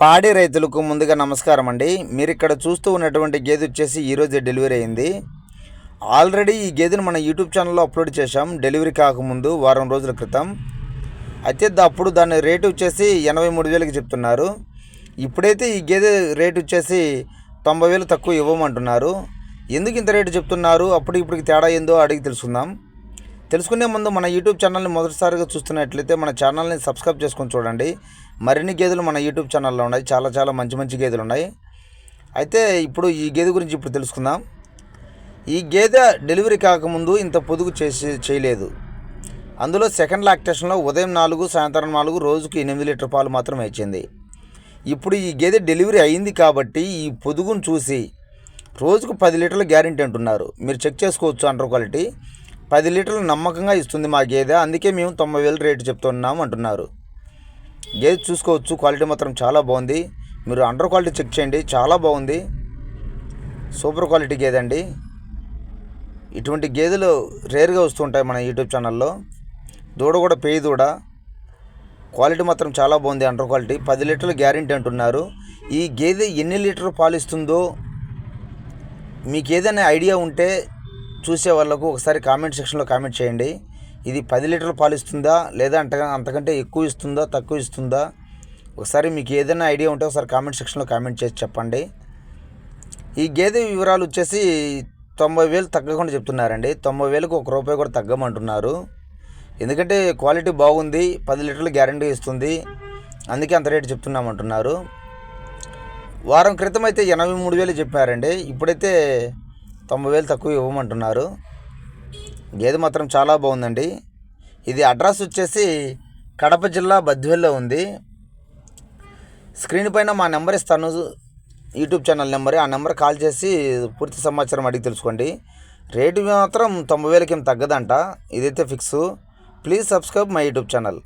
పాడి రైతులకు ముందుగా నమస్కారం అండి. మీరు ఇక్కడ చూస్తూ ఉన్నటువంటి గేదె వచ్చేసి ఈరోజు డెలివరీ అయింది. ఆల్రెడీ ఈ గేదెను మన యూట్యూబ్ ఛానల్లో అప్లోడ్ చేశాం. డెలివరీ కాకముందు వారం రోజుల క్రితం. అయితే దా- అప్పుడు దాని రేటు వచ్చేసి ఎనభై మూడు వేలకి చెప్తున్నారు. ఇప్పుడైతే ఈ గేదె రేటు వచ్చేసి తొంభై వేలు తక్కువ ఇవ్వమంటున్నారు. ఎందుకు ఇంత రేటు చెప్తున్నారు? అప్పుడు ఇప్పటికి తేడా ఏందో అడిగి తెలుసుకుందాం. తెలుసుకునే ముందు మన యూట్యూబ్ ఛానల్ని మొదటిసారిగా చూస్తున్నట్లయితే మన ఛానల్ని సబ్స్క్రైబ్ చేసుకొని చూడండి. మరిన్ని గేదెలు మన యూట్యూబ్ ఛానల్లో ఉన్నాయి. చాలా చాలా మంచి మంచి గేదెలు ఉన్నాయి. అయితే ఇప్పుడు ఈ గేదె గురించి ఇప్పుడు తెలుసుకుందాం. ఈ గేదె డెలివరీ కాకముందు ఇంత పొదుగు చేసి చేయలేదు. అందులో సెకండ్ లాక్టేషన్లో ఉదయం నాలుగు సాయంత్రం నాలుగు రోజుకి ఎనిమిది లీటర్ పాలు మాత్రమే ఇచ్చింది. ఇప్పుడు ఈ గేదె డెలివరీ అయింది కాబట్టి ఈ పొదుగును చూసి రోజుకు పది లీటర్ల గ్యారెంటీ అంటున్నారు. మీరు చెక్ చేసుకోవచ్చు అండర్ క్వాలిటీ. పది లీటర్లు నమ్మకంగా ఇస్తుంది మా గేదె. అందుకే మేము తొంభై వేలు రేటు చెప్తున్నాం అంటున్నారు. గేదె చూసుకోవచ్చు. క్వాలిటీ మాత్రం చాలా బాగుంది. మీరు అండర్ క్వాలిటీ చెక్ చేయండి. చాలా బాగుంది. సూపర్ క్వాలిటీ గేదె అండి. ఇటువంటి గేదెలు రేర్గా వస్తుంటాయి మన యూట్యూబ్ ఛానల్లో. దూడ కూడా పేయి దూడ. క్వాలిటీ మాత్రం చాలా బాగుంది అండర్ క్వాలిటీ. పది లీటర్లు గ్యారెంటీ అంటున్నారు. ఈ గేదె ఎన్ని లీటర్ పాలు ఇస్తుందో మీకు ఏదైనా ఐడియా ఉంటే చూసే వాళ్ళకు ఒకసారి కామెంట్ సెక్షన్లో కామెంట్ చేయండి. ఇది పది లీటర్లు పాలు ఇస్తుందా? లేదా అంత అంతకంటే ఎక్కువ ఇస్తుందా? తక్కువ ఇస్తుందా? ఒకసారి మీకు ఏదైనా ఐడియా ఉంటే ఒకసారి కామెంట్ సెక్షన్లో కామెంట్ చేసి చెప్పండి. ఈ గేదె వివరాలు వచ్చేసి తొంభై వేలు తగ్గకుండా చెప్తున్నారండి. తొంభై వేలకు ఒక రూపాయి కూడా తగ్గమంటున్నారు. ఎందుకంటే క్వాలిటీ బాగుంది పది లీటర్లు గ్యారంటీ ఇస్తుంది. అందుకే అంత రేటు చెప్తున్నామంటున్నారు. వారం క్రితం అయితే ఎనభై మూడు వేలు చెప్పారండి. ఇప్పుడైతే తొంభై వేలు తక్కువ ఇవ్వమంటున్నారు. గేదె మాత్రం చాలా బాగుందండి. ఇది అడ్రస్ వచ్చేసి కడప జిల్లా బద్వేల్లో ఉంది. స్క్రీన్ పైన మా నెంబర్ ఇస్తాను. YouTube channel number. ఆ నెంబర్ కాల్ చేసి పూర్తి సమాచారం అడిగి తెలుసుకోండి. రేటు మాత్రం తొంభై వేలకి ఏం తగ్గదంట. ఇదైతే fix. Please subscribe my YouTube channel.